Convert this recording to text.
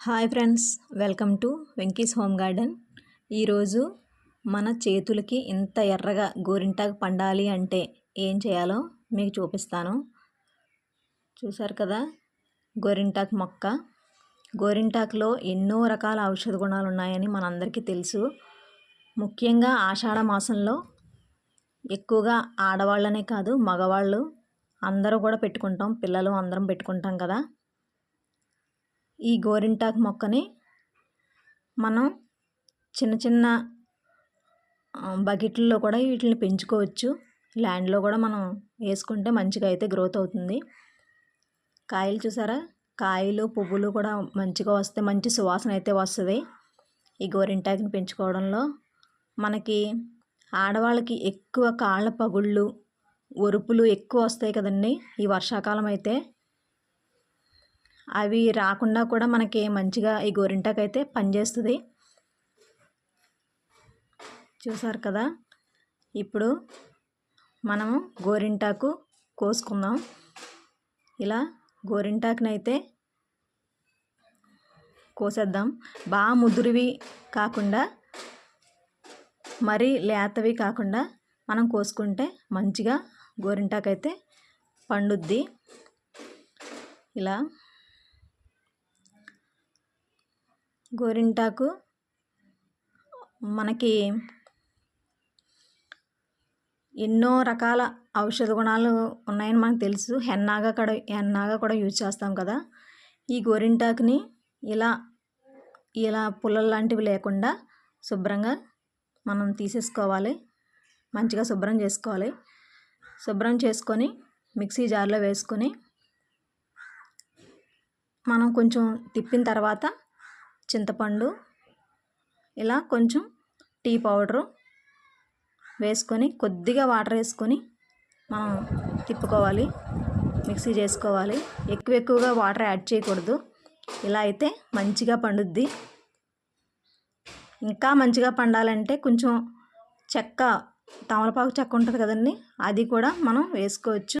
Hi friends welcome to Venky's home garden. ఈరోజు మన చేతులకి ఇంత ఎర్రగా గోరింటాకు పండాలి అంటే ఏం చేయాలో మీకు చూపిస్తాను. చూసారు కదా గోరింటాకు మొక్క. గోరింటాకులో ఎన్నో రకాల ఔషధ గుణాలు ఉన్నాయని మనందరికీ తెలుసు. ముఖ్యంగా ఆషాఢ మాసంలో ఎక్కువగా ఆడవాళ్ళనే కాదు మగవాళ్ళు అందరూ కూడా పెట్టుకుంటాం పిల్లలు అందరం పెట్టుకుంటాం కదా. ఈ గోరింటాకు మొక్కని మనం చిన్న చిన్న బకెట్లలో కూడా వీటిని పెంచుకోవచ్చు. ల్యాండ్లో కూడా మనం వేసుకుంటే మంచిగా అయితే గ్రోత్ అవుతుంది. కాయలు చూసారా? కాయలు పువ్వులు కూడా మంచిగా వస్తే మంచి సువాసన అయితే వస్తుంది. ఈ గోరింటాకుని పెంచుకోవడంలో మనకి ఆడవాళ్ళకి ఎక్కువ కాళ్ళ పగుళ్ళు ఒరుపులు ఎక్కువ వస్తాయి కదండి ఈ వర్షాకాలం అయితే. అవి రాకుండా కూడా మనకి మంచిగా ఈ గోరింటాకు అయితే పనిచేస్తుంది. చూసారు కదా? ఇప్పుడు మనము గోరింటాకు కోసుకుందాం. ఇలా గోరింటాకునైతే కోసేద్దాం. బాగా ముదురువి కాకుండా మరీ లేతవి కాకుండా మనం కోసుకుంటే మంచిగా గోరింటాకు అయితే పండుద్ది. ఇలా గోరింటాకు మనకి ఎన్నో రకాల ఔషధ గుణాలు ఉన్నాయని మనకు తెలుసు. హెన్నాగా కూడా హెన్నాగా కూడా యూజ్ చేస్తాం కదా. ఈ గోరింటాకుని ఇలా ఇలా పుల్లలు లాంటివి లేకుండా శుభ్రంగా మనం తీసేసుకోవాలి. మంచిగా శుభ్రం చేసుకోవాలి. శుభ్రం చేసుకొని మిక్సీ జార్లో వేసుకొని మనం కొంచెం తిప్పిన తర్వాత చింతపండు ఇలా కొంచెం టీ పౌడరు వేసుకొని కొద్దిగా వాటర్ వేసుకొని మనం తిప్పుకోవాలి మిక్సీ చేసుకోవాలి. ఎక్కువ ఎక్కువగా వాటర్ యాడ్ చేయకూడదు. ఇలా అయితే మంచిగా పండుద్ది. ఇంకా మంచిగా పండాలంటే కొంచెం చెక్క తమలపాకు చెక్క ఉంటుంది కదండి అది కూడా మనం వేసుకోవచ్చు.